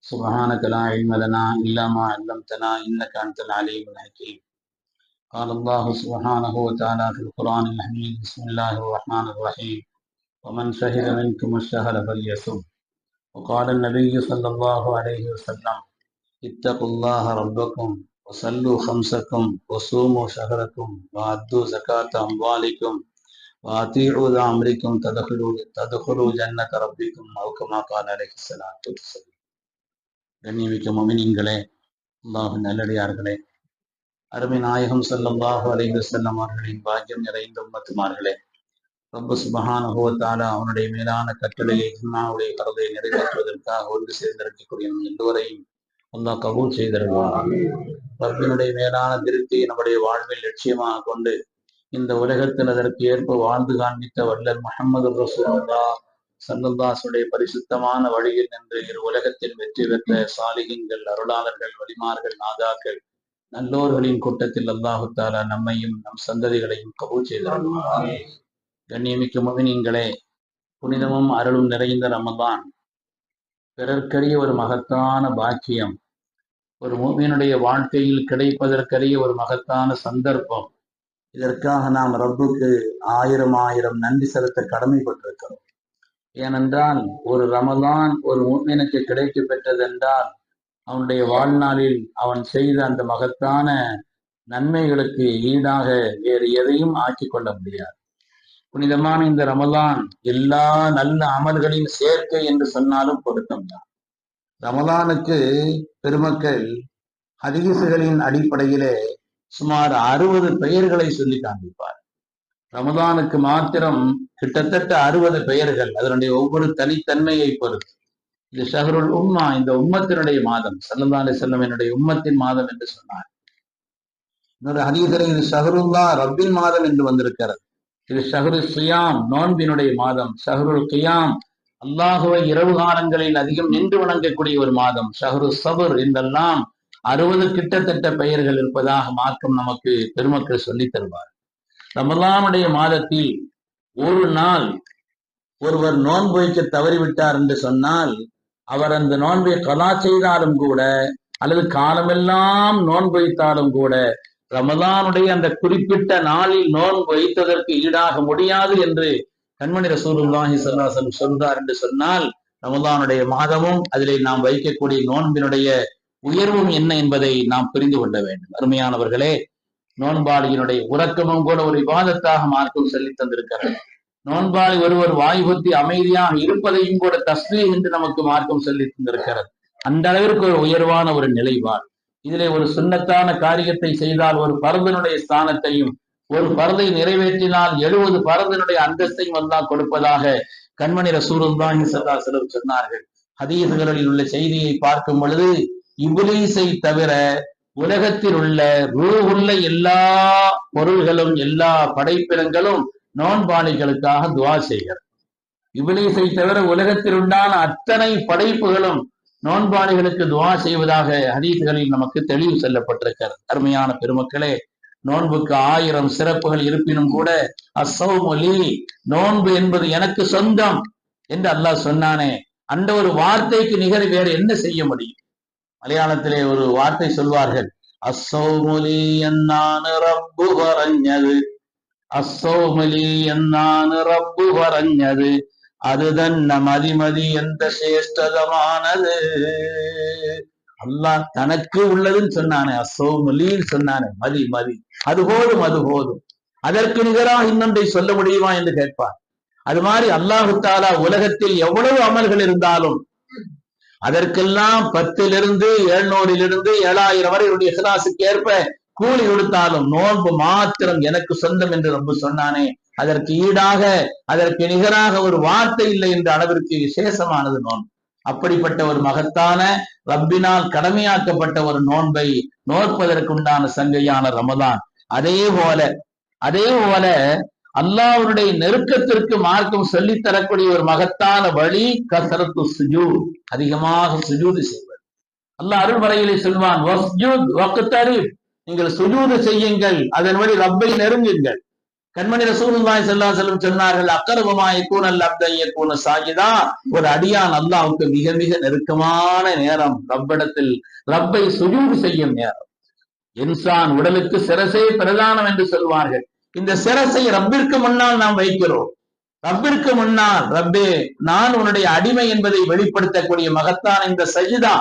سبحانك لا علم لنا إلا ما علمتنا إنك أنت العليم الحكيم. قال الله سبحانه وتعالى في القرآن الحميد بسم الله الرحمن الرحيم. ومن شهد منكم الشهر فليصم. وقال النبي صلى الله عليه وسلم اتقوا الله ربكم وصلوا خمسكم وصوموا شهركم وأدوا زكاة أموالكم وأطيعوا أمركم تدخلوا تدخلوا جنة ربكم أو كما قال عليه الصلاة والسلام. கண்ணியமிக்க மமினிங்களே அல்லாஹ் நல்லடியார்களே அருமை நாயகம் ஸல்லல்லாஹு அலைஹி வஸல்லம் அவர்களின் பாக்கியம் நிறைந்த உம்மத்துமார்களே ரப்பு சுபஹானஹுவத்தால அவனுடைய மேலான கட்டளையை ஜும்மாவுடைய கருதை நிறைவேற்றுவதற்காக ஒன்று சேர்ந்திருக்கக்கூடிய நம் எல்லோரையும் அல்லாஹ் கபூல் செய்திருவான் ரப்பினுடைய மேலான திருப்தியை நம்முடைய வாழ்வில் லட்சியமாக கொண்டு இந்த உலகத்தில் அதற்கு ஏற்ப வாழ்ந்து காண்பித்த வல்லல் முகமது ரசூல்லா சங்கல்தாசுடைய பரிசுத்தமான வழியில் நின்று இரு உலகத்தில் வெற்றி பெற்ற சாலிகங்கள் அருளாளர்கள் வலிமார்கள் நாதாக்கள் நல்லோர்களின் கூட்டத்தில் அல்லாஹுத்தாலா நம்மையும் நம் சந்ததிகளையும் கபூல் செய்தார். கண்ணியமிக்க முகினீங்களே புனிதமும் அருளும் நிறைந்த ரமதான். பிறர்க்கரிய ஒரு மகத்தான பாக்கியம். ஒரு மூமியனுடைய வாழ்க்கையில் கிடைப்பதற்கரிய ஒரு மகத்தான சந்தர்ப்பம். இதற்காக நாம் ரப்புக்கு ஆயிரம் ஆயிரம் நன்றி செலுத்த கடமைப்பட்டிருக்கிறோம். ஏனென்றால் ஒரு ரமதான் ஒரு மூமினுக்கு கிடைக்க பெற்றதென்றால் அவனுடைய வாழ்நாளில் அவன் செய்த அந்த மகத்தான நன்மைகளுக்கு ஈடாக வேறு எதையும் ஆக்கிக் கொள்ள முடியாது. புனிதமான இந்த ரமலான் எல்லா நல்ல அமல்களின் சேர்க்கை என்று சொன்னாலும் பொருத்தம்தான் ரமலானுக்கு பெருமக்கள் ஹதீசுகளின் அடிப்படையிலே சுமார் அறுபது பெயர்களை சொல்லி காண்பிப்பார் ரமதானுக்கு மாத்திரம் கிட்டத்தட்ட அறுபது பெயர்கள் அதனுடைய ஒவ்வொரு தனித்தன்மையை பொறுத்து. இது ஷஹருல் உம்மா இந்த உம்மத்தினுடைய மாதம். சல்லல்லா அலி செல்லம் என்னுடைய உம்மத்தின் மாதம் என்று சொன்னார். இன்னொரு ஹரீதரை இது ஷஹருல்லா ரப்பின் மாதம் என்று வந்திருக்கிறது. இது ஷஹரு சுயாம் நோன்பினுடைய மாதம். ஷஹருல் கியாம் அல்லாஹுவை இரவு காலங்களில் அதிகம் நின்று வணங்கக்கூடிய ஒரு மாதம். ஷஹரு சபர் என்றெல்லாம் அறுபது கிட்டத்தட்ட பெயர்கள் இருப்பதாக மார்க்கம் நமக்கு பெருமக்கள் சொல்லித் தருவார் ரமலானுடைய மாதத்தில் ஒரு நாள் ஒருவர் நோன்பு வைக்க தவறிவிட்டார் என்று சொன்னால் அவர் அந்த நோன்பை கலா செய்தாலும் கூட அல்லது காலமெல்லாம் நோன்பு வைத்தாலும் கூட ரமதானுடைய அந்த குறிப்பிட்ட நாளில் நோன்பு வைத்ததற்கு ஈடாக முடியாது என்று கண்மணி ரசூலுல்லாஹி சல்லாசன் சொல்றார் என்று சொன்னால் ரமதானுடைய மாதமும் அதிலே நாம் வைக்கக்கூடிய நோன்பினுடைய உயர்வும் என்ன என்பதை நாம் புரிந்து கொள்ள வேண்டும். அருமையானவர்களே நோன்பாளியினுடைய உறக்கமும் கூட ஒரு விவாதத்தாக மார்க்கம் சொல்லி தந்திருக்கிறது நோன்பாளி ஒருவர் வாய்பத்தி அமைதியாக இருப்பதையும் கூட தஸ்மீ என்று நமக்கு மார்க்கம் சொல்லி தந்திருக்கிறது. அந்த அளவிற்கு ஒரு உயர்வான ஒரு நிலைப்பாடு இதிலே ஒரு சுண்ணத்தான காரியத்தை செய்தால் ஒரு பரதனுடைய ஸ்தானத்தையும் ஒரு பரதை நிறைவேற்றினால் எழுபது பரதனுடைய அந்தஸ்தையும் அல்லா கொடுப்பதாக கண்மணி ரசூருல்லாஹி சல்லா சிலர் சொன்னார்கள். ஹதீசுகளில் உள்ள செய்தியை பார்க்கும் பொழுது இப்லீஸை தவிர உலகத்தில் உள்ள ரூ எல்லா பொருள்களும் எல்லா படைப்பினங்களும் நோன்பாளிகளுக்காக துவா செய்கிறது. இபிலீஸை தவிர உலகத்தில் உண்டான அத்தனை படைப்புகளும் நோன்பாளிகளுக்கு துவா செய்வதாக ஹதீஸ்களில் நமக்கு தெளிவு செல்லப்பட்டிருக்கிறது. அருமையான பெருமக்களே நோன்புக்கு ஆயிரம் சிறப்புகள் இருப்பினும் கூட அசௌமொலி நோன்பு என்பது எனக்கு சொந்தம் என்று அல்லாஹ் சொன்னானே அந்த ஒரு வார்த்தைக்கு நிகர் வேறு என்ன செய்ய முடியும்? മലയാളത്തിലെ ഒരു വാർത്ത சொல்வார்கள் അസൗമുലി എന്നാണ് റബ്ബ് പറഞ്ഞത് അസൗമുലി എന്നാണ് റബ്ബ് പറഞ്ഞത് അത് തന്നെ മതി മതി എന്ത ശ്രേഷ്ഠതമാണത് அல்லாஹ் தனக்கு உள்ளதுன்னு சொன்னானே அசோமலின்னு சொன்னானே மதி மதி அது போதும் அது போதும் அதற்கு நிகராக இன்னொன்றை சொல்ல முடியுமா என்று கேட்பார் அது மாதிரி அல்லாஹு தாலா உலகத்தில் எவ்வளவு அமல்கள் இருந்தாலும் அதற்கெல்லாம் பத்திலிருந்து எழுநூறிலிருந்து ஏழாயிரம் வரை இவருடைய இஹ்லாசுக்கு ஏற்ப கூலி கொடுத்தாலும் நோன்பு மாத்திரம் எனக்கு சொந்தம் என்று ரொம்ப சொன்னானே. அதற்கு ஈடாக அதற்கு நிகராக ஒரு வார்த்தை இல்லை என்ற அளவிற்கு விசேஷமானது நோன்பு. அப்படிப்பட்ட ஒரு மகத்தான ரப்பினால் கடமையாக்கப்பட்ட ஒரு நோன்பை நோற்பதற்குண்டான சங்கையான ரமதான் அதே போல அதே போல அல்லாவுடைய நெருக்கத்திற்கு மார்க்கம் சொல்லித் தரக்கூடிய ஒரு மகத்தான வழி கசரத்து சுஜூ அதிகமாக சுஜூது செய்வது. அல்லாஹ் அருள்மறையிலே சொல்வான் நீங்கள் சுஜூது செய்யுங்கள் அதன் வழி ரப்பை நெருங்குங்கள். கண்மணி ரசூலுல்லாஹி செல்லா செல்லும் சொன்னார்கள் அக்கரபமாய் கூனல் அப்தைய கூன சாஜிதா. ஒரு அடியான் அல்லாவுக்கு மிக மிக நெருக்கமான நேரம் ரப்பிடத்தில் ரப்பை சுஜூது செய்யும் நேரம். இன்சான் உடலுக்கு சிரசே பிரதானம் என்று சொல்வார்கள். இந்த சிரசை ரப்பிற்கு முன்னால் நாம் வைக்கிறோம். ரப்பிற்கு முன்னால் ரப்பே நான் உன்னுடைய அடிமை என்பதை வெளிப்படுத்தக்கூடிய மகத்தான் இந்த சஜிதா.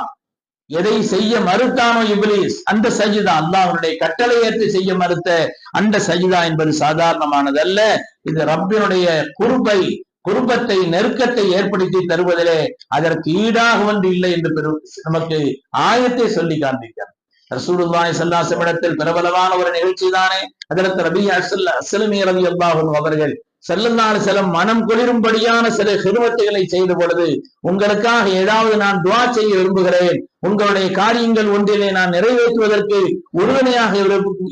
எதை செய்ய மறுத்தானோ இப்லீஸ் அந்த சஜிதா. அல்லாஹ்வுடைய கட்டளை ஏற்று செய்ய மறுத்த அந்த சஜிதா என்பது சாதாரணமானதல்ல. இது ரப்பினுடைய குறுப்பை குடும்பத்தை நெருக்கத்தை ஏற்படுத்தி தருவதிலே அதற்கு ஈடாக ஒன்று இல்லை என்று பெரும் நமக்கு ஆயத்தை சொல்லி காண்பிக்கிறார். ரசூலுல்லாய் ஸல்லல்லாஹு அலைஹி இடத்தில் பிரபலமான ஒரு நிகழ்ச்சி தானே அதற்கு ரபி அசல் அசலுமி ரவி அல்லாஹும் அவர்கள் செல்லல்லாறு செல்லும் மனம் குளிரும்படியான சில ஹிருமத்துகளை செய்த பொழுது உங்களுக்காக ஏதாவது நான் துவா செய்ய விரும்புகிறேன். உங்களுடைய காரியங்கள் ஒன்றிலே நான் நிறைவேற்றுவதற்கு உறுதுணையாக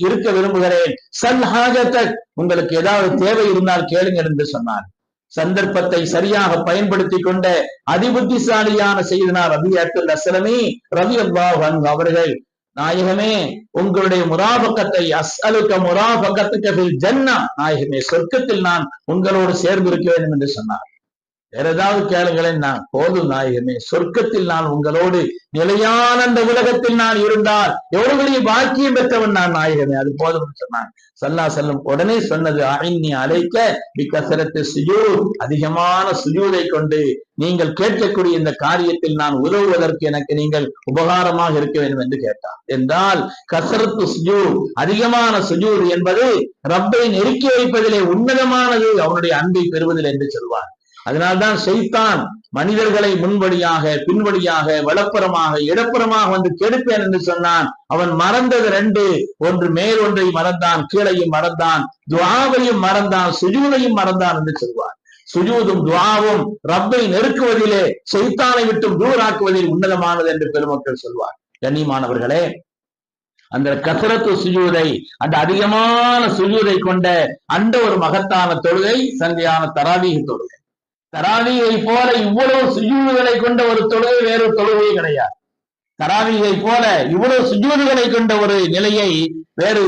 இருக்க விரும்புகிறேன். சல் ஹாஜத்த உங்களுக்கு ஏதாவது தேவை இருந்தால் கேளுங்கள் என்று சொன்னார். சந்தர்ப்பத்தை சரியாக பயன்படுத்தி கொண்ட அதிபுத்திசாலியான செய்தனார் ரவி அத்துல் அசலமி ரவி அல்லாஹ் அவர்கள் நாயகமே உங்களுடைய முராபக்கத்தை அஸ்அலுக்க முராபக்கத்துக்கு ஜன்னா நாயகமே சொர்க்கத்தில் நான் உங்களோடு சேர்ந்திருக்க வேண்டும் என்று சொன்னார். வேற ஏதாவது கேளுங்களேன் நான் போதும் நாயகமே. சொர்க்கத்தில் நான் உங்களோடு நிலையான அந்த உலகத்தில் நான் இருந்தால் எவ்வளவு பெரிய பாக்கியம் பெற்றவன் நான் நாயகமே. அது போதும் சொன்னான். சல்லா செல்லம் உடனே சொன்னது ஐநி அழைக்க பிக்கசரத்து சுஜூத் அதிகமான சுஜூதை கொண்டு நீங்கள் கேட்கக்கூடிய இந்த காரியத்தில் நான் உதவுவதற்கு எனக்கு நீங்கள் உபகாரமாக இருக்க வேண்டும் என்று கேட்டார். என்றால் கசரத்து சுஜூர். அதிகமான சுஜூர் என்பது ரப்பை நெருக்கி வைப்பதிலே உன்னதமானது அவனுடைய அன்பை பெறுவதில் என்று சொல்வார். அதனால்தான் செய்தான் மனிதர்களை முன்வழியாக பின்வழியாக வளப்புறமாக இடப்புறமாக வந்து கெடுப்பேன் என்று சொன்னான். அவன் மறந்தது ரெண்டு. ஒன்று மேல் ஒன்றை மறந்தான். கீழையும் மறந்தான். துவாவையும் மறந்தான். சுஜூதையும் மறந்தான் என்று சொல்வார் சுஜூதும் துவாவும் ரப்பை நெருக்குவதிலே செய்தானை விட்டு தூராக்குவதில் உன்னதமானது என்று பெருமக்கள் சொல்வார் கண்ணியமானவர்களே அந்த கசரத்து சுஜூதை அந்த அதிகமான சுஜூதை கொண்ட அந்த ஒரு மகத்தான தொழுகை சந்தையான தராவீக தொழுகை. தராவியை போல இவ்வளவு சுஜூதுகளை கொண்ட ஒரு தொழுகை வேறு தொழுகையே கிடையாது. தராவியை போல இவ்வளவு சுஜூதுகளை கொண்ட ஒரு நிலையை வேறு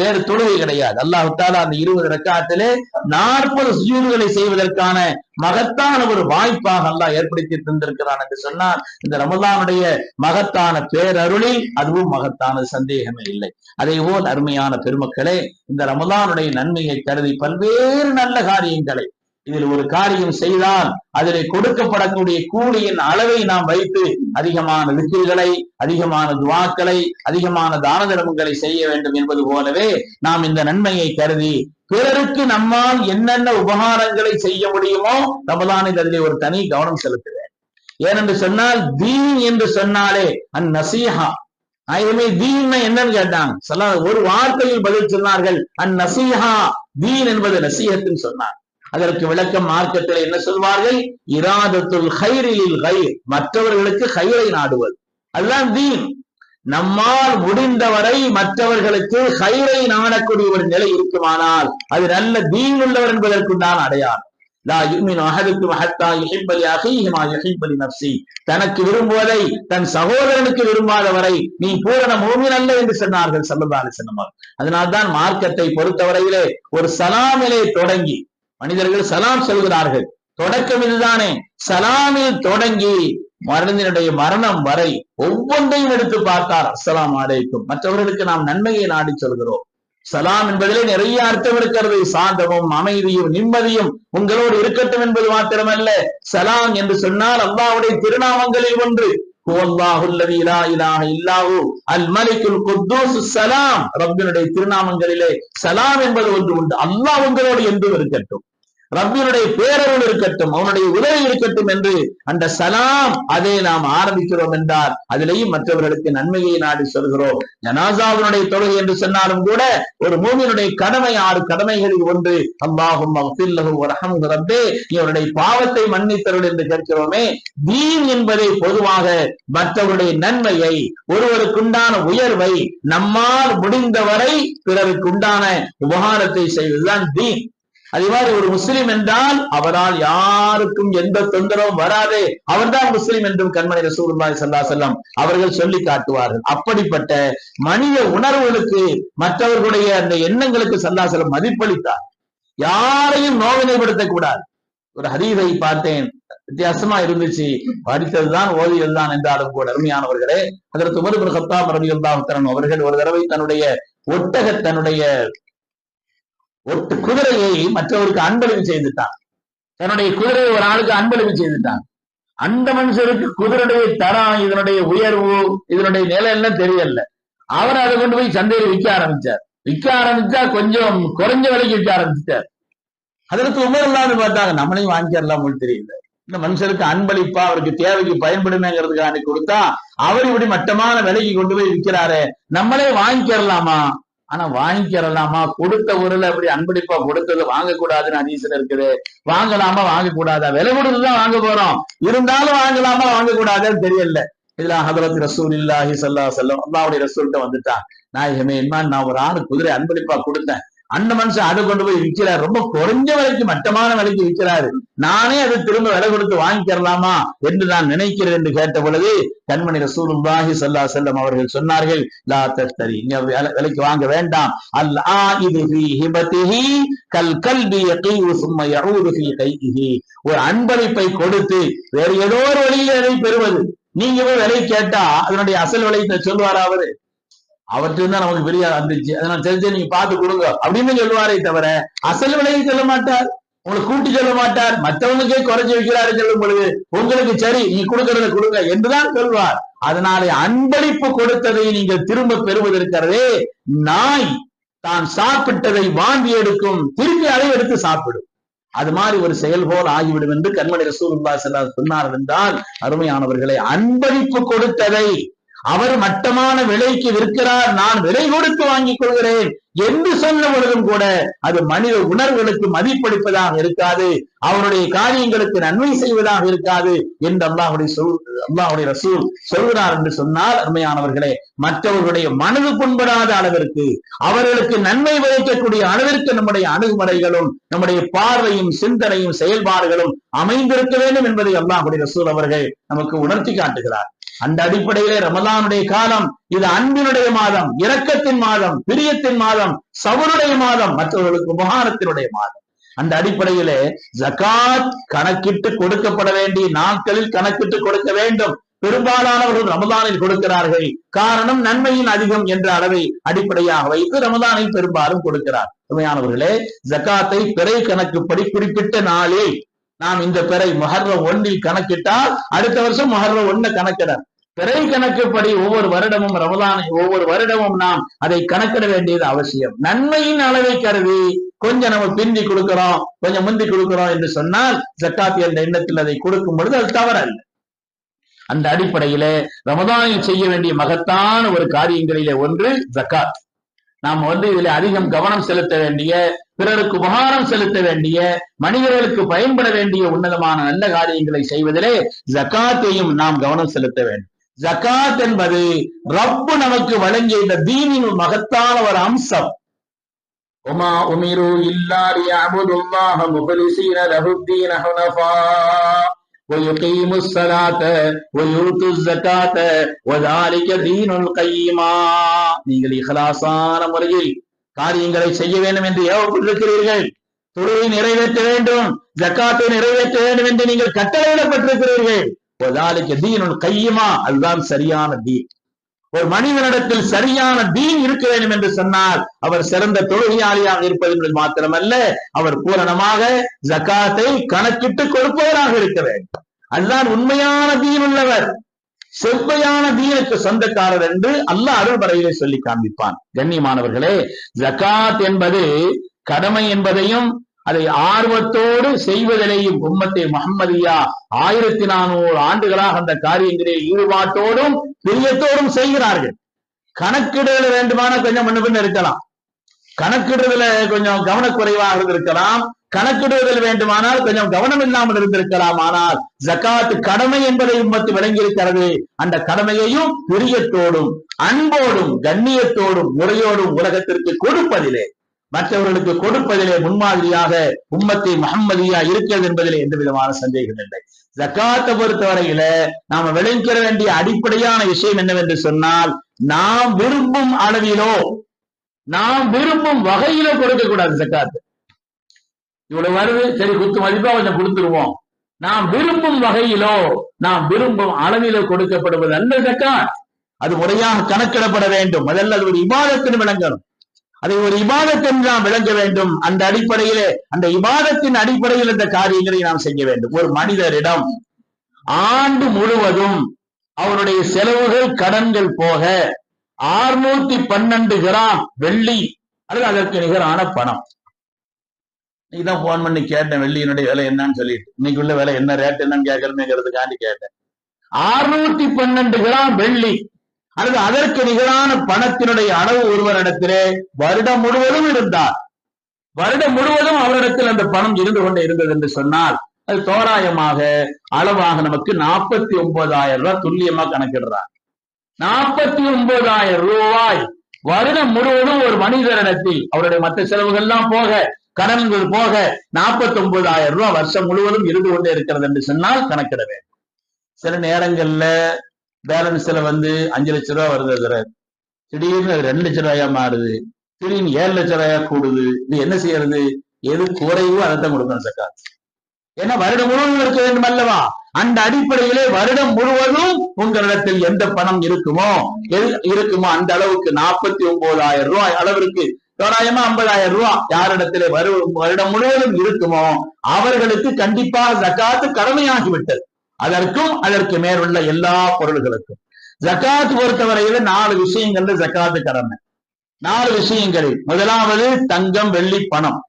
வேறு தொழுகை கிடையாது. அல்லாஹ் தாலா அந்த இருபது ரக்காத்திலே நாற்பது சுஜூதுகளை செய்வதற்கான மகத்தான ஒரு வாய்ப்பாக அல்லாஹ் ஏற்படுத்தி தந்திருக்கிறான் என்று சொன்னால் இந்த ரமலானுடைய மகத்தான பேரருளில் அதுவும் மகத்தானது சந்தேகமே இல்லை. அதே போல் அருமையான பெருமக்களே இந்த ரமலானுடைய நன்மையை கருதி பல்வேறு நல்ல காரியங்களை இதில் ஒரு காரியம் செய்தால் அதிலே கொடுக்கப்படக்கூடிய கூலியின் அளவை நாம் வைத்து அதிகமான விக்கில்களை அதிகமான துவாக்களை அதிகமான தான தர்மங்களை செய்ய வேண்டும் என்பது போலவே நாம் இந்த நன்மையை கருதி பிறருக்கு நம்மால் என்னென்ன உபகாரங்களை செய்ய முடியுமோ ரமலானில் அதிலே ஒரு தனி கவனம் செலுத்துவேன். ஏனென்று சொன்னால் தீன் என்று சொன்னாலே அந் நசீஹா. ஆயிரமே தீன் என்னன்னு கேட்டாங்க. சொல்ல ஒரு வார்த்தையில் பதில் சொன்னார்கள். அந் நசீஹா. தீன் என்பது நசீகத்தின் சொன்னார் அதற்கு விளக்கம் மார்க்கத்தில் என்ன சொல்வார்கள்? இராதத்துல் ஹைரிலில் ஹைர் மற்றவர்களுக்கு ஹைரை நாடுவது. அதுதான் தீன். நம்மால் முடிந்தவரை மற்றவர்களுக்கு ஹைரை நாடக்கூடிய ஒரு நிலை இருக்குமானால் அது நல்ல தீன் உள்ளவர் என்பதற்குண்டான அடையாளம். தனக்கு விரும்புவதை தன் சகோதரனுக்கு விரும்பாதவரை நீ பூரண மூமின் அல்ல என்று சொன்னார்கள் ஸல்லல்லாஹு அலைஹி அதனால்தான் மார்க்கத்தை பொறுத்தவரையிலே ஒரு சலாமிலே தொடங்கி மனிதர்கள் சலாம் சொல்கிறார்கள். தொடக்கம் இதுதானே. சலாமில் தொடங்கி மருந்தினுடைய மரணம் வரை ஒவ்வொன்றையும் எடுத்து பார்த்தார். அஸ்லாம் அலைக்கும். மற்றவர்களுக்கு நாம் நன்மையை நாடி சொல்கிறோம். சலாம் என்பதிலே நிறைய அர்த்தம் இருக்கிறது. சாந்தமும் அமைதியும் நிம்மதியும் உங்களோடு இருக்கட்டும் என்பது மாத்திரமல்ல. சலாம் என்று சொன்னால் அல்லாவுடைய திருநாமங்களில் ஒன்று. திருநாமங்களிலே சலாம் என்பது ஒன்று உண்டு. அல்லாஹ் உங்களோடு என்றும் இருக்கட்டும். ரப்பினுடைய பேரருள் இருக்கட்டும் அவனுடைய உதவி இருக்கட்டும் என்று அந்த சலாம் அதை நாம் ஆரம்பிக்கிறோம் என்றால் அதிலேயும் மற்றவர்களுக்கு நன்மையை நாடி சொல்கிறோம். ஜனாசாவினுடைய தொழுகை என்று சொன்னாலும் கூட ஒரு மூமியினுடைய கடமை ஆறு கடமைகளில் ஒன்று அல்லாஹும் ரப்பே இவருடைய பாவத்தை மன்னித்தருள் என்று கேட்கிறோமே. தீன் என்பதை பொதுவாக மற்றவருடைய நன்மையை ஒருவருக்குண்டான உயர்வை நம்மால் முடிந்தவரை பிறருக்குண்டான உபகாரத்தை செய்வதுதான் தீன். அதே மாதிரி ஒரு முஸ்லிம் என்றால் அவரால் யாருக்கும் எந்த தொந்தரவும் வராது. அவர்தான் முஸ்லிம் என்றும் கண்மணி ரசூலுல்லாஹி சல்லா செல்லம் அவர்கள் சொல்லி காட்டுவார்கள். அப்படிப்பட்ட மனித உணர்வுகளுக்கு மற்றவர்களுடைய அந்த எண்ணங்களுக்கு சல்லா செல்லம் மதிப்பளித்தார். யாரையும் நோவினைப்படுத்தக்கூடாது ஒரு ஹதீதை பார்த்தேன். வித்தியாசமா இருந்துச்சு. படித்ததுதான் ஓதியதுதான் என்றாலும் கூட அருமையானவர்களே அதற்கு உமர் இப்னு ரவி அவர்கள் ஒரு தடவை தன்னுடைய ஒட்டக தன்னுடைய ஒட்டு குதிரையை மற்றவருக்கு அன்பளிவு செய்துட்டான். தன்னுடைய குதிரையை ஒரு ஆளுக்கு அன்பளிவு செய்துட்டான். அந்த மனுஷருக்கு குதிரையுடைய தரம் இதனுடைய உயர்வு இதனுடைய நிலை எல்லாம் தெரியல. அவர் அதை கொண்டு போய் சந்தையில விற்க ஆரம்பிச்சார். விற்க ஆரம்பிச்சா கொஞ்சம் குறைஞ்ச விலைக்கு விற்க ஆரம்பிச்சிட்டார். அதற்கு உமர் இல்லாமல் பார்த்தாங்க நம்மளையும் வாங்கிக்கலாம் உங்களுக்கு தெரியல. இந்த மனுஷருக்கு அன்பளிப்பா அவருக்கு தேவைக்கு பயன்படுமேங்கிறதுக்காக கொடுத்தா அவர் இப்படி மட்டமான விலைக்கு கொண்டு போய் விற்கிறாரு நம்மளே வாங்கிக்கிறலாமா? ஆனா வாங்கிக்கிறலாமா கொடுத்த ஊர்ல அப்படி அன்பளிப்பா கொடுத்தது வாங்கக்கூடாதுன்னு அதீசன் இருக்குது. வாங்கலாமா? வாங்கக்கூடாதா? விலை கொடுத்துதான் வாங்க போறோம். இருந்தாலும் வாங்கலாமா? வாங்கக்கூடாதுன்னு தெரியல. இதுல ஹதரத் ரசூல் இல்லாஹி சல்லா செல்லம் அல்லாவுடைய ரசூல்கிட்ட வந்துட்டான் நாயகமே என்ன நான் ஒரு ஆணு குதிரை அன்பளிப்பா கொடுத்தேன். அந்த மனுஷன் அதை கொண்டு போய் விற்கிறார். ரொம்ப குறைஞ்ச விலைக்கு மட்டமான விலைக்கு விற்கிறாரு. நானே அதை திரும்ப விலை கொடுத்து வாங்கிக்கிறலாமா என்று நான் நினைக்கிறேன் என்று கேட்ட பொழுது கண்மணி ரசூலுல்லாஹி சல்லா செல்லம் அவர்கள் சொன்னார்கள் லா தஸ்தரி விலைக்கு வாங்க வேண்டாம். அல் இது ஃபீ கல் கல்வி யகீவு சும்ம கைஹி ஒரு அன்பளிப்பை கொடுத்து வேறு ஏதோ ஒரு வழியில் அதை பெறுவது. நீங்க போய் விலை கேட்டா அதனுடைய அசல் விலையை அவரு அவற்றில் தான் நமக்கு பெரிய வந்துச்சு. அதை நான் தெரிஞ்சு நீங்க பார்த்து கொடுங்க. அப்படின்னு சொல்லுவாரே தவிர அசல் விலையை சொல்ல மாட்டார். உங்களை கூட்டி சொல்ல மாட்டார். மற்றவங்களுக்கே குறைஞ்சு வைக்கிறாரு சொல்லும் பொழுது உங்களுக்கு சரி நீ கொடுக்கறத கொடுங்க என்றுதான் சொல்வார். அதனாலே அன்பளிப்பு கொடுத்ததை நீங்கள் திரும்ப பெறுவதற்கிறதே நாய். தான் சாப்பிட்டதை வாந்தி எடுக்கும். திருப்பி அதை எடுத்து சாப்பிடும். அது மாதிரி ஒரு செயல் போல் ஆகிவிடும் என்று கண்மணி ரசூல் சொன்னார் என்றால் அருமையானவர்களை அன்பளிப்பு கொடுத்ததை அவர் மட்டமான விலைக்கு விற்கிறார் நான் விலை கொடுத்து வாங்கிக் கொள்கிறேன் என்று சொன்ன பொழுதும் கூட அது மனித உணர்வுகளுக்கு மதிப்பளிப்பதாக இருக்காது அவருடைய காரியங்களுக்கு நன்மை செய்வதாக இருக்காது என்று அல்லாஹுடைய சொல் அல்லாஹுடைய ரசூல் சொல்கிறார் என்று சொன்னால் அருமையானவர்களே மற்றவர்களுடைய மனது புண்படாத அளவிற்கு அவர்களுக்கு நன்மை விளைக்கக்கூடிய அளவிற்கு நம்முடைய அணுகுமுறைகளும் நம்முடைய பார்வையும் சிந்தனையும் செயல்பாடுகளும் அமைந்திருக்க வேண்டும் என்பதை அல்லாஹுடைய ரசூல் அவர்கள் நமக்கு உணர்த்தி காட்டுகிறார். அந்த அடிப்படையிலே ரமதானுடைய காலம் இது அன்பினுடைய மாதம் இரக்கத்தின் மாதம் பிரியத்தின் மாதம் சவருடைய மாதம் மற்றவர்களுக்கு உபகாரத்தினுடைய மாதம். அந்த அடிப்படையிலே ஜகாத் கணக்கிட்டு கொடுக்கப்பட வேண்டிய நாட்களில் கணக்கிட்டு கொடுக்க வேண்டும். பெரும்பாலானவர்கள் ரமதானில் கொடுக்கிறார்கள். காரணம் நன்மையின் அதிகம் என்ற அளவை அடிப்படையாக வைத்து ரமதானை பெரும்பாலும் கொடுக்கிறார். உண்மையானவர்களே ஜகாத்தை பிறை கணக்குப்படி குறிப்பிட்ட நாளில் நாம் இந்த பிறை மகர்வ ஒன்றில் கணக்கிட்டால் அடுத்த வருஷம் மகர்வ ஒண்ணு கணக்கிட பிறை கணக்குப்படி ஒவ்வொரு வருடமும் ரமலானை ஒவ்வொரு வருடமும் நாம் அதை கணக்கிட வேண்டியது அவசியம். நன்மையின் அளவை கருதி கொஞ்சம் நம்ம பிந்தி கொடுக்கிறோம் கொஞ்சம் முந்தி கொடுக்கிறோம் என்று சொன்னால் ஜக்காத்தி என்ற எண்ணத்தில் அதை கொடுக்கும் பொழுது அது தவறல்ல. அந்த அடிப்படையிலே ரமதானில் செய்ய வேண்டிய மகத்தான ஒரு காரியங்களிலே ஒன்று ஜக்காத். நாம் வந்து இதுல அதிகம் கவனம் செலுத்த வேண்டிய பிறருக்கு உபகாரம் செலுத்த வேண்டிய மனிதர்களுக்கு பயன்பட வேண்டிய உன்னதமான நல்ல காரியங்களை செய்வதிலே ஜக்காத்தையும் நாம் கவனம் செலுத்த வேண்டும். ஜக்காத் என்பது ரப்பு நமக்கு வழங்கிய இந்த தீனின் மகத்தான ஒரு அம்சம். உமா உமிரு இல்லாரி அபுதுல்லாஹ முகலிசீன லஹுத்தீன ஹுனஃபா. ويقيم الصلاة ويؤتي الزكاة وذلك دين القيما நீங்கள் இகலாசான முறையில் காரியங்களை செய்ய வேண்டும் என்று ஏவப்பட்டிருக்கிறீர்கள். தொழுகை நிறைவேற்ற வேண்டும். ஜக்காத்தை நிறைவேற்ற வேண்டும் என்று நீங்கள் கட்டளையிடப்பட்டிருக்கிறீர்கள். ஒதாலிக்கு தீனுன் கையுமா அதுதான் சரியான தீன். ஒரு மனிதனிடத்தில் சரியான தீன் இருக்க வேண்டும் என்று சொன்னால் அவர் சிறந்த தொழுகையாளியாக இருப்பது என்பது மாத்திரமல்ல அவர் பூரணமாக ஜக்காத்தை கணக்கிட்டு கொடுப்பவராக இருக்க வேண்டும். அதுதான் உண்மையான தீன் உள்ளவர். செவ்வையான தீனுக்கு சொந்தக்காரர் என்று அல்லாஹ் அருள்வரையிலே சொல்லி காண்பிப்பான். கண்ணியமானவர்களே ஜகாத் என்பது கடமை என்பதையும் அதை ஆர்வத்தோடு செய்வதிலேயும் உம்மத்தை மஹம்மதியா ஆயிரத்தி நானூறு ஆண்டுகளாக அந்த காரியங்களே ஈடுபாட்டோடும் பிரியத்தோடும் செய்கிறார்கள். கணக்கிடுதல வேண்டுமான கொஞ்சம் முன்ன பின்ன இருக்கலாம். கணக்கிடுதல கொஞ்சம் கவனக்குறைவாக இருந்திருக்கலாம். கணக்கிடுவதில் வேண்டுமானால் கொஞ்சம் கவனம் இல்லாமல் இருந்திருக்கலாம். ஆனால் ஜக்காத்து கடமை என்பதை உம்மத்து விளங்கியிருக்கிறது. அந்த கடமையையும் பிரியத்தோடும் அன்போடும் கண்ணியத்தோடும் முறையோடும் உலகத்திற்கு கொடுப்பதிலே மற்றவர்களுக்கு கொடுப்பதிலே முன்மாதிரியாக உம்மத்தை மஹம்மதியா இருக்கிறது என்பதிலே எந்த விதமான சந்தேகம் இல்லை. ஜக்காத்தை பொறுத்தவரையில நாம விளைவிக்கிற வேண்டிய அடிப்படையான விஷயம் என்னவென்று சொன்னால் நாம் விரும்பும் அளவிலோ நாம் விரும்பும் வகையிலோ கொடுக்க கூடாது ஜக்காத்து. இவ்வளவு வருது சரி குத்து மதிப்பா கொஞ்சம் கொடுத்துருவோம். நாம் விரும்பும் வகையிலோ நாம் விரும்பும் அளவிலோ கொடுக்கப்படுவது அல்ல ஜக்காத். அது முறையாக கணக்கிடப்பட வேண்டும். முதல்ல அது ஒரு இபாதத்தின் விளங்கணும். அதை ஒரு இபாதத்தின் நாம் விளங்க வேண்டும். அந்த அடிப்படையிலே அந்த இபாதத்தின் அடிப்படையில் இந்த காரியங்களை நாம் செய்ய வேண்டும். ஒரு மனிதரிடம் ஆண்டு முழுவதும் அவருடைய செலவுகள் கடன்கள் போக ஆறுநூத்தி பன்னெண்டு கிராம் வெள்ளி அல்லது அதற்கு நிகரான பணம். நீதான் போன் பண்ணி கேட்டேன் வெள்ளியினுடைய விலை என்னன்னு சொல்லிட்டு. இன்னைக்கு உள்ள விலை என்ன ரேட் என்னன்னு கேட்கணுமேங்கிறதுக்காண்டி கேட்டேன். ஆறுநூத்தி பன்னெண்டு கிராம் வெள்ளி. அல்லது அதற்கு நிகரான பணத்தினுடைய அளவு ஒருவரிடத்திலே வருடம் முழுவதும் இருந்தார். வருடம் முழுவதும் அவரிடத்தில் அந்த பணம் இருந்து கொண்டே இருந்தது என்று சொன்னால் அது தோராயமாக அளவாக நமக்கு நாற்பத்தி ஒன்பதாயிரம் ரூபாய் துல்லியமா கணக்கிடுறார். நாற்பத்தி ஒன்பதாயிரம் ரூபாய் வருடம் முழுவதும் ஒரு மனிதரிடத்தில் அவருடைய மற்ற செலவுகள் எல்லாம் போக கடன்கள் போக நாற்பத்தி ஒன்பதாயிரம் ரூபாய் வருஷம் முழுவதும் இருந்து கொண்டே இருக்கிறது என்று சொன்னால் கணக்கிட வேண்டும். சில நேரங்கள்ல பேலன்ஸ்ல வந்து அஞ்சு லட்ச ரூபாய் வருது அதுல. திடீர்னு அது ரெண்டு லட்ச ரூபாயா மாறுது. திடீர்னு ஏழு லட்ச ரூபாயா கூடுது. இது என்ன செய்யறது? எது குறைவோ அதைத்தான் கொடுக்கணும் சக்காத் ஏன்னா வருடம் முழுவதும் இருக்க வேண்டும் அல்லவா? அந்த அடிப்படையிலே வருடம் முழுவதும் உங்களிடத்தில் எந்த பணம் இருக்குமோ இருக்குமோ அந்த அளவுக்கு நாற்பத்தி ஒன்பதாயிரம் ரூபாய் அளவிற்கு தோராயமா ஐம்பதாயிரம் ரூபாய் யாரிடத்திலே வரு வருடம் முழுவதும் இருக்குமோ அவர்களுக்கு கண்டிப்பாக ஜக்காத்து கடமையாகிவிட்டது. அதற்கும் அதற்கு மேலுள்ள எல்லா பொருள்களுக்கும். ஜக்காத் பொறுத்தவரையில நாலு விஷயங்கள்ல ஜக்காத்து கடமை. நாலு விஷயங்களில் முதலாவது தங்கம் வெள்ளி பணம்.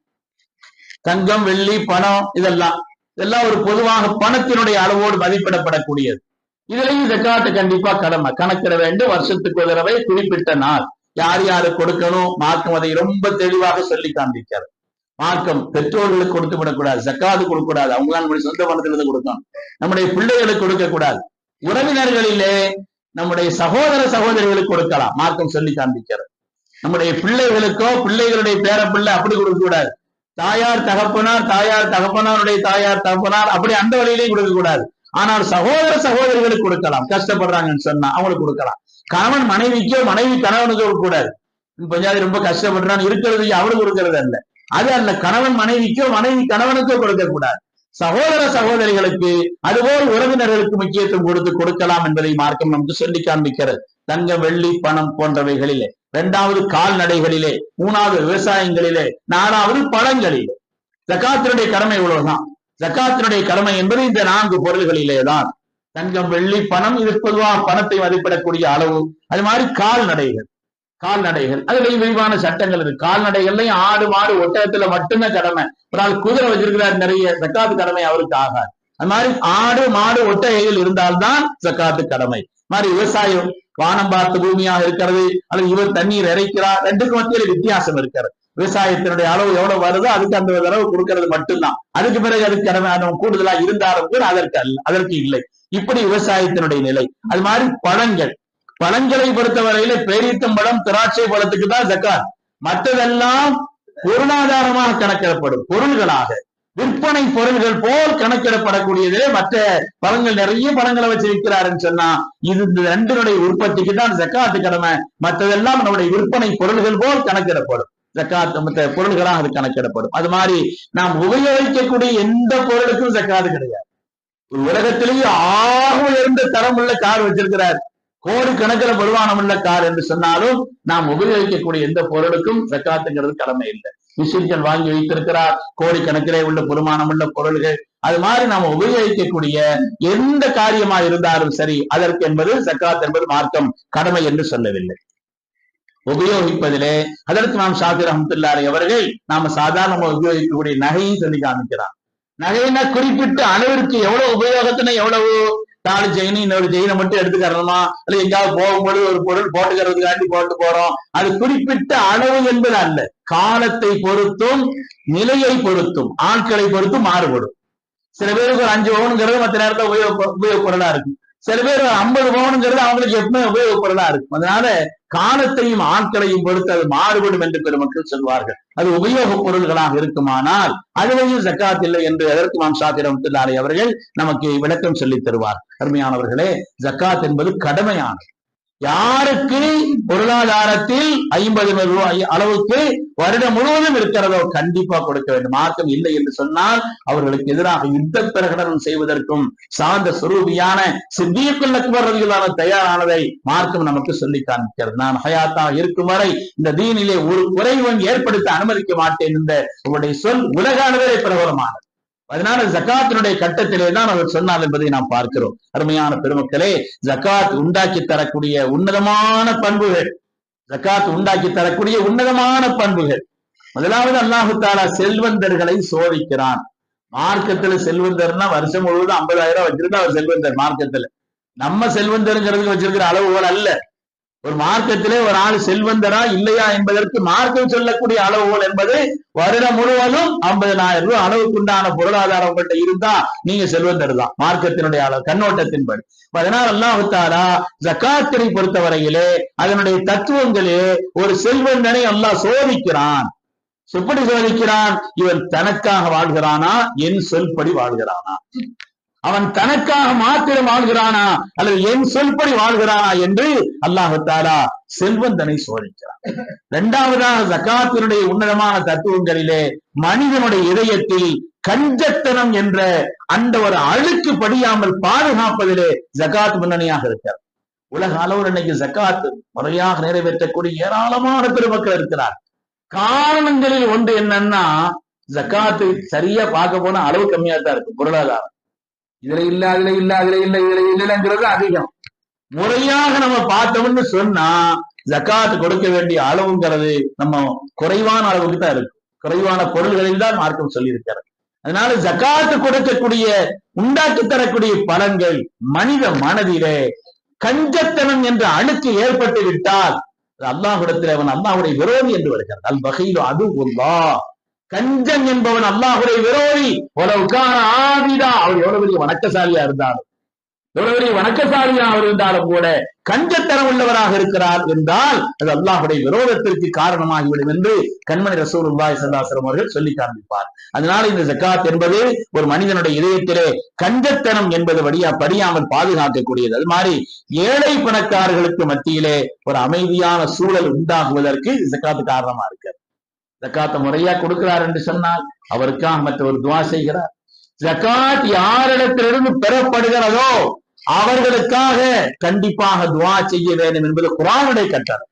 தங்கம் வெள்ளி பணம் இதெல்லாம். இதெல்லாம் ஒரு பொதுவாக பணத்தினுடைய அளவோடு மதிப்பிடப்படக்கூடியது. இதுலயும் ஜக்காத்து கண்டிப்பா கடமை. கணக்கிட வேண்டும் வருஷத்துக்கு ஒரு தடவை குறிப்பிட்ட நாள். யார் யாரு கொடுக்கணும்? மார்க்கம் அதை ரொம்ப தெளிவாக சொல்லி காண்பிக்கிறது மார்க்கம் பெற்றோர்களுக்கு கொடுத்து விடக்கூடாது ஜக்காது கொடுக்கக்கூடாது அவங்களாம் நம்முடைய சொந்த பணத்திலிருந்து கொடுக்கணும். நம்முடைய பிள்ளைகளுக்கு கொடுக்க கூடாது உறவினர்களிலே நம்முடைய சகோதர சகோதரிகளுக்கு கொடுக்கலாம். மார்க்கம் சொல்லி காண்பிக்கிறது. நம்முடைய பிள்ளைகளுக்கோ பிள்ளைகளுடைய பேர பிள்ளை அப்படி கொடுக்க கூடாது தாயார் தகப்பனார் தாயார் தகப்பனாருடைய தாயார் தகப்பனார் அப்படி அந்த வழியிலையும் கொடுக்க கூடாது ஆனால் சகோதர சகோதரிகளுக்கு கொடுக்கலாம். கஷ்டப்படுறாங்கன்னு சொன்னா அவங்களுக்கு கொடுக்கலாம். கணவன் மனைவிக்கோ மனைவி கணவனுக்கோ கூடாது பஞ்சாதி ரொம்ப கஷ்டப்படுறான் இருக்கிறது அவளுக்கு கொடுக்கறது அல்ல அது அந்த கணவன் மனைவிக்கோ மனைவி கணவனுக்கோ கொடுக்கக்கூடாது சகோதர சகோதரிகளுக்கு அதுபோல் உறவினர்களுக்கு முக்கியத்துவம் கொடுத்து கொடுக்கலாம் என்பதை மார்க்கம் நமக்கு சொல்லி காண்பிக்கிறது. தங்க வெள்ளி பணம் போன்றவைகளிலே. இரண்டாவது கால்நடைகளிலே மூணாவது விவசாயங்களிலே நாலாவது பழங்களிலே. ஜக்காத்தினுடைய கடமை இவ்வளவுதான். ஜக்காத்தினுடைய கடமை என்பது இந்த நான்கு பொருள்களிலே தான் தங்கம் வெள்ளி பணம் இது பொதுவாக பணத்தை மதிப்பிடக்கூடிய அளவு. அது மாதிரி கால்நடைகள். கால்நடைகள். அதுலயும் விரிவான சட்டங்கள் இருக்கு. கால்நடைகள்லயும் ஆடு மாடு ஒட்டகத்துல மட்டும்தான் கடமை. ஒரு ஆள் குதிரை வச்சிருக்கிறார் நிறைய ஜக்காத்து கடமை அவருக்கு ஆகாது. அது மாதிரி ஆடு மாடு ஒட்டகைகள் இருந்தால்தான் ஜக்காத்து கடமை. மாதிரி விவசாயம் வானம் பார்த்த பூமியாக இருக்கிறது அல்லது இவர் தண்ணீர் இறைக்கிறார் ரெண்டுக்கும் மத்தியில வித்தியாசம் இருக்கிறது. விவசாயத்தினுடைய அளவு எவ்வளவு வருதோ அதுக்கு அந்த அளவு கொடுக்கறது மட்டும்தான். அதுக்கு பிறகு அதுக்கு கடமை அது கூடுதலா இருந்தாலும் கூட அதற்கு அல்ல அதற்கு இல்லை. இப்படி விவசாயத்தினுடைய நிலை. அது மாதிரி பழங்கள். பழங்களை பொறுத்தவரையில பேரீத்தம்பழம் திராட்சை பழத்துக்கு தான் ஜக்காத் மற்றதெல்லாம் பொருளாதாரமாக கணக்கிடப்படும். பொருள்களாக. விற்பனை பொருள்கள் போல் கணக்கிடப்படக்கூடியதிலே மற்ற பழங்கள். நிறைய பழங்களை வச்சு விற்கிறாருன்னு சொன்னா இது இந்த ரெண்டினுடைய உற்பத்திக்கு தான் ஜக்காத்து கடமை. மற்றதெல்லாம் நம்முடைய விற்பனை பொருள்கள் போல் கணக்கிடப்படும். ஜக்காத் மற்ற பொருள்களாக அது கணக்கிடப்படும். அது மாதிரி நாம் உபயோகிக்கக்கூடிய எந்த பொருளுக்கும் ஜக்காது கிடையாது. உலகத்திலேயே ஆக உயர்ந்த தரம் உள்ள கார் வச்சிருக்கிறார். கோடி கணக்கில் வருமானம் உள்ள கார் என்று சொன்னாலும் நாம் உபயோகிக்கக்கூடிய எந்த பொருளுக்கும் ஜக்காத்துங்கிறது கடமை இல்லை. மிஷின்கள் வாங்கி வைத்திருக்கிறார். கோடிக்கணக்கிலே உள்ள பெருமானம் உள்ள பொருள்கள். அது மாதிரி நாம உபயோகிக்கக்கூடிய எந்த காரியமா இருந்தாலும் சரி அதற்கு என்பது சக்காத் என்பது மார்க்கம் கடமை என்று சொல்லவில்லை. உபயோகிப்பதிலே அதற்கு நாம் ஷாஃபி அஹமத்துல்லாரி அவர்கள் நாம சாதாரணமாக உபயோகிக்கக்கூடிய நகையை சொல்லி காமிக்கிறார். நகைன்னா குறிப்பிட்ட அளவிற்கு எவ்வளவு உபயோகத்தினை எவ்வளவு நாலு செயின் இன்னொரு செயினை மட்டும் எடுத்துக்கிறோமா இல்ல எங்காவது போகும்போது ஒரு பொருள் போட்டுக்கிறதுக்காண்டி போட்டு போறோம். அது குறிப்பிட்ட அளவு என்பது அல்ல. காலத்தை பொறுத்தும் நிலையை பொறுத்தும் ஆட்களை பொறுத்தும் மாறுபடும். சில பேருக்கு ஒரு அஞ்சு பவுனுங்கிறது மற்ற நேரத்துல உபயோக உபயோக பொருளா இருக்கும். சில பேர் ஐம்பது பவுனுங்கிறது அவங்களுக்கு எப்பவுமே உபயோகப்படுறதா இருக்கும். அதனால காலத்தையும் ஆட்களையும் பொறுத்து அது மாறுபடும் என்று பெருமக்கள் சொல்வார்கள். அது உபயோகப் பொருள்களாக இருக்குமானால் அதுவையும் ஜக்காத் இல்லை என்று எதற்கு மாம் சாத்திரம் அவர்கள் நமக்கு விளக்கம் சொல்லித் தருவார். அருமையானவர்களே ஜக்காத் என்பது கடமையானது. யாருக்கு பொருளாதாரத்தில் ஐம்பது ரூபாய் அளவுக்கு வருடம் முழுவதும் இருக்கிறதோ கண்டிப்பா கொடுக்க வேண்டும். மார்க்கம் இல்லை என்று சொன்னால் அவர்களுக்கு எதிராக யுத்த பிரகடனம் செய்வதற்கும் சார்ந்த சுரூபியான சித்தியக்குள் அக்பர்றதுகளான தயாரானதை மார்க்கம் நமக்கு சொல்லி காண்பிக்கிறது. நான் ஹயாத்தாக இருக்கும் வரை இந்த தீனிலே ஒரு குறைவும் ஏற்படுத்த அனுமதிக்க மாட்டேன் என்ற உங்களுடைய சொல் உலக அளவிலே பிரபலமானது. அதனால ஜக்காத்தினுடைய கட்டத்திலே தான் அவர் சொன்னார் என்பதை நாம் பார்க்கிறோம். அருமையான பெருமக்களே ஜக்காத் உண்டாக்கி தரக்கூடிய உன்னதமான பண்புகள். ஜக்காத் உண்டாக்கி தரக்கூடிய உன்னதமான பண்புகள். முதலாவது அல்லாஹு தாலா செல்வந்தர்களை சோதிக்கிறான். மார்க்கத்துல செல்வந்தர்னா வருஷம் முழுவதும் ஐம்பதாயிரம் வச்சிருந்தா அவர் செல்வந்தர் மார்க்கத்துல. நம்ம செல்வந்தருங்கிறதுக்கு வச்சிருக்கிற அளவுகள் அல்ல. ஒரு மார்க்கத்திலே ஒரு ஆள் செல்வந்தரா இல்லையா என்பதற்கு மார்க்கம் சொல்லக்கூடிய அளவுகள் என்பது வருடம் முழுவதும் ஐம்பதனாயிரம் ரூபாய் அளவுக்குண்டான பொருளாதாரம் உங்கள்கிட்ட இருந்தா நீங்க செல்வந்தர் தான். மார்க்கத்தினுடைய அளவு கண்ணோட்டத்தின்படி. அதனால் அல்லாஹுத்தாரா ஜக்காத்தினை பொறுத்தவரையிலே அதனுடைய தத்துவங்களே ஒரு செல்வந்தனை அல்லாஹ் சோதிக்கிறான். எப்படி சோதிக்கிறான்? இவன் தனக்காக வாழ்கிறானா? என் சொல்படி வாழ்கிறானா? அவன் தனக்காக மாத்திரம் வாழ்கிறானா அல்லது என் சொல்படி வாழ்கிறானா என்று அல்லாஹத்தாலா செல்வந்தனை சோதிக்கிறான். இரண்டாவதாக ஜக்காத்தினுடைய உன்னதமான தத்துவங்களிலே மனிதனுடைய இதயத்தில் கஞ்சத்தனம் என்ற அந்த ஒரு அழுக்கு படியாமல் பாதுகாப்பதிலே ஜக்காத் முன்னணியாக இருக்கிறார். உலக அளவில் இன்னைக்கு ஜக்காத் முறையாக நிறைவேற்றக்கூடிய ஏராளமான பெருமக்கள் இருக்கிறார். காரணங்களில் ஒன்று என்னன்னா ஜக்காத்து சரியா பார்க்க போன அளவு கம்மியா தான் இருக்கு பொருளாதாரம். இதுல இல்ல அதுல இல்ல அதுல இல்ல இதுல இல்லைங்கிறது அதிகம். முறையாக நம்ம பார்த்தோம்னு சொன்னா ஜக்காத்து கொடுக்க வேண்டிய அளவுங்கிறது நம்ம குறைவான அளவுக்கு தான் இருக்கு. குறைவான பொருள்களில் தான் மார்க்கம் சொல்லியிருக்கிறது. அதனால ஜக்காத்து கொடுக்கக்கூடிய உண்டாக்கி தரக்கூடிய பலன்கள் மனித மனதிலே கஞ்சத்தனம் என்ற அழுக்கு ஏற்பட்டு விட்டால் அல்லாஹுடத்தில் அவன் அல்லாஹுடைய விரோதி என்று வருகிறார். அல் வகையிலோ அது உள்ளா கஞ்சன் என்பவன் அல்லாஹுடைய விரோதி. உலவுக்கான ஆவிதா அவர் எவ்வளவு பெரிய வணக்கசாலியா இருந்தாலும் எவ்வளவு பெரிய வணக்கசாலியா அவர் இருந்தாலும் கூட கஞ்சத்தனம் உள்ளவராக இருக்கிறார் என்றால் அது அல்லாஹுடைய விரோதத்திற்கு காரணமாகிவிடும் என்று கண்மணி ரசூலுல்லாய் சல்லாசரம் அவர்கள் சொல்லி காண்பிப்பார். அதனால இந்த ஜக்காத் என்பது ஒரு மனிதனுடைய இதயத்திலே கஞ்சத்தனம் என்பது வழியா படியாமல் பாதுகாக்கக்கூடியது. அது மாதிரி ஏழை பணக்காரர்களுக்கு மத்தியிலே ஒரு அமைதியான சூழல் உண்டாகுவதற்கு ஜக்காத்து காரணமா இருக்கு. ஜக்காத்தை முறையா கொடுக்கிறார் என்று சொன்னால் அவருக்காக மற்றவர் துவா செய்கிறார். ஜக்காத் யாரிடத்திலிருந்து பெறப்படுகிறதோ அவர்களுக்காக கண்டிப்பாக துவா செய்ய வேண்டும் என்பது குரானுடைய கட்டளை.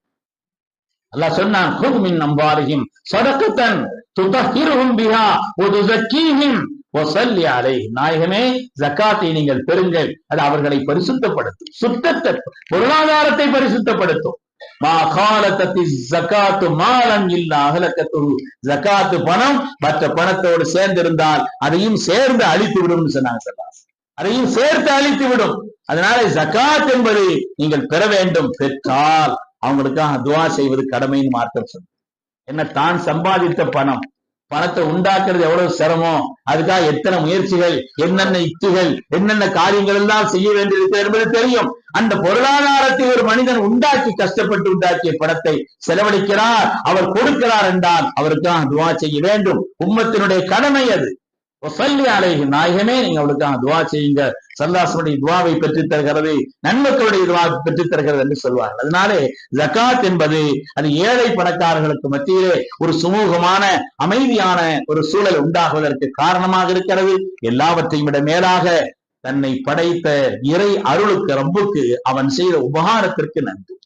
அல்லாஹ் சொன்னான் "குத் மின் அம்வாலிஹிம் ஸதகத்தன் துதஹிருஹும் பிஹா வ துஸக்கீஹிம் வ ஸல்லி அலைஹிம்." நாயகமே ஜக்காத்தை நீங்கள் பெறுங்கள். அது அவர்களை பரிசுத்தப்படுத்தும். சுத்தத்தை பொருளாதாரத்தை பரிசுத்தப்படுத்தும். ஜக்காத்து பணம் மற்ற பணத்தோடு சேர்ந்திருந்தால் அதையும் சேர்ந்து அழித்து விடும் சொன்னாங்க அதையும் சேர்த்து அழித்து விடும். அதனால ஜக்காத் என்பது நீங்கள் பெற வேண்டும் பெற்றால் அவங்களுக்காக துவா செய்வது கடமைன்னு மார்க்கம் சொல்லும் என்ன தான் சம்பாதித்த பணம் பணத்தை உண்டாக்குறது எவ்வளவு சிரமம்? அதுக்காக எத்தனை முயற்சிகள் என்னென்ன யுக்திகள் என்னென்ன காரியங்கள் எல்லாம் செய்ய வேண்டியிருக்கு என்பது தெரியும். அந்த பொருளாதாரத்தை ஒரு மனிதன் உண்டாக்கி கஷ்டப்பட்டு உண்டாக்கிய பணத்தை செலவழிக்கிறார் அவர் கொடுக்கிறார் என்றால் அவருக்காக துவா செய்ய வேண்டும். உம்மத்தினுடைய கடமை அது. சொல்லி அலைஹி நாயகமே நீங்க அவளுக்காக துவா செய்யுங்க சல்லாசனுடைய துவாவை பெற்றுத் தருகிறது நன்மக்களுடைய துவாவை பெற்றுத் தருகிறது என்று சொல்வார்கள். அதனாலே ஜக்காத் என்பது அது ஏழை பணக்காரர்களுக்கு மத்தியிலே ஒரு சுமூகமான அமைதியான ஒரு சூழல் உண்டாகுவதற்கு காரணமாக இருக்கிறது. எல்லாவற்றையும் விட மேலாக தன்னை படைத்த இறை அருளுக்கு ரப்புக்கு அவன் செய்த உபகாரத்திற்கு நன்றி.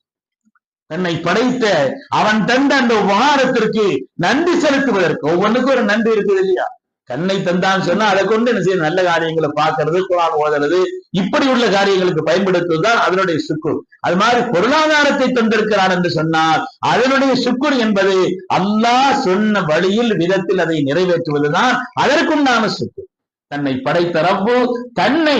தன்னை படைத்த அவன் தந்த அந்த உபகாரத்திற்கு நன்றி செலுத்துவதற்கு ஒவ்வொன்றுக்கும் ஒரு நன்றி இருக்குது இல்லையா? தன்னை தந்தான்னு சொன்னா அதை கொண்டு என்ன செய்ய நல்ல காரியங்களை பார்க்கறது குரான் ஓதுறது இப்படி உள்ள காரியங்களுக்கு பயன்படுத்துவதுதான் அதனுடைய சுக்குர். அது மாதிரி பொருளாதாரத்தை தந்திருக்கிறான் என்று சொன்னால் அதனுடைய சுக்குர் என்பது அல்லாஹ் சொன்ன வழியில் விதத்தில் அதை நிறைவேற்றுவதுதான் அதற்குண்டான சுக்குர். தன்னை படைத்தரப்பு தன்னை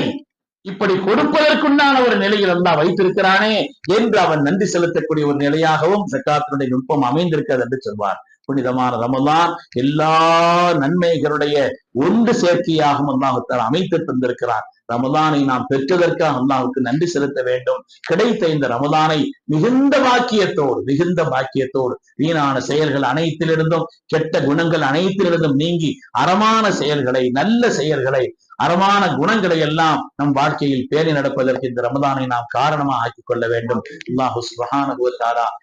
இப்படி கொடுப்பதற்குண்டான ஒரு நிலையில் அல்லா வைத்திருக்கிறானே என்று அவன் நன்றி செலுத்தக்கூடிய ஒரு நிலையாகவும் சக்காத்தினுடைய நுட்பம் அமைந்திருக்கிறது என்று சொல்வார். புனிதமான ரமலான் எல்லா நன்மைகளுடைய ஒன்று சேர்க்கையாகவும் அல்லாஹுத்தால் அமைத்து தந்திருக்கிறார் ரமதானை நாம் பெற்றதற்காக அல்லாஹுக்கு நன்றி செலுத்த வேண்டும். கிடைத்த இந்த ரமதானை மிகுந்த பாக்கியத்தோடு மிகுந்த பாக்கியத்தோடு வீணான செயல்கள் அனைத்திலிருந்தும் கெட்ட குணங்கள் அனைத்திலிருந்தும் நீங்கி அறமான செயல்களை நல்ல செயல்களை அறமான குணங்களை எல்லாம் நம் வாழ்க்கையில் பேணி நடப்பதற்கு இந்த ரமதானை நாம் காரணமாக ஆக்கிக் கொள்ள வேண்டும். அல்லாஹு சுபஹானஹு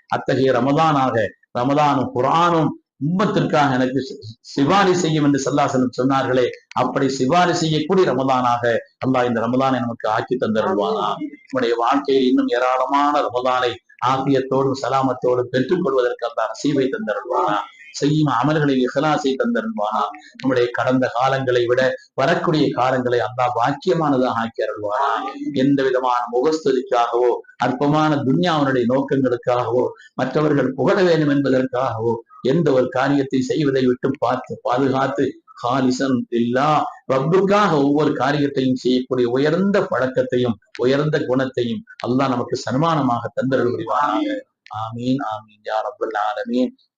அத்தகைய ரமதானாக ரமதானும் குரானும் உம்மத்திற்காக எனக்கு சிவாரி செய்யும் என்று சல்லாசனம் சொன்னார்களே அப்படி சிவாரி செய்யக்கூடிய ரமதானாக அல்லாஹ் இந்த ரமதானை நமக்கு ஆக்கி தந்தருள்வானா? நம்முடைய வாழ்க்கையில் இன்னும் ஏராளமான ரமதானை ஆபியத்தோடும் சலாமத்தோடும் பெற்றுக் கொள்வதற்கு அந்த நசீவை தந்தருள்வானா? செய்யும் அமல்களில் இஹலாசை தந்தருள்வானா? நம்முடைய கடந்த காலங்களை விட வரக்கூடிய காலங்களை அல்லா பாக்கியமானதாக ஆக்கி அருள்வானா? எந்த விதமான முகஸ்துதிக்காகவோ அற்பமான துன்யாவினுடைய நோக்கங்களுக்காகவோ மற்றவர்கள் புகழ வேண்டும் என்பதற்காகவோ எந்த ஒரு காரியத்தை செய்வதை விட்டு பார்த்து பாதுகாத்து ஹாலிசன் இல்லா ரப்புக்காக ஒவ்வொரு காரியத்தையும் செய்யக்கூடிய உயர்ந்த பழக்கத்தையும் உயர்ந்த குணத்தையும் அல்லாஹ் நமக்கு சன்மானமாக தந்தருள் புரிவானாக. ஆமீன் ஆமீன் யார் ரப்பல் ஆலமீன்.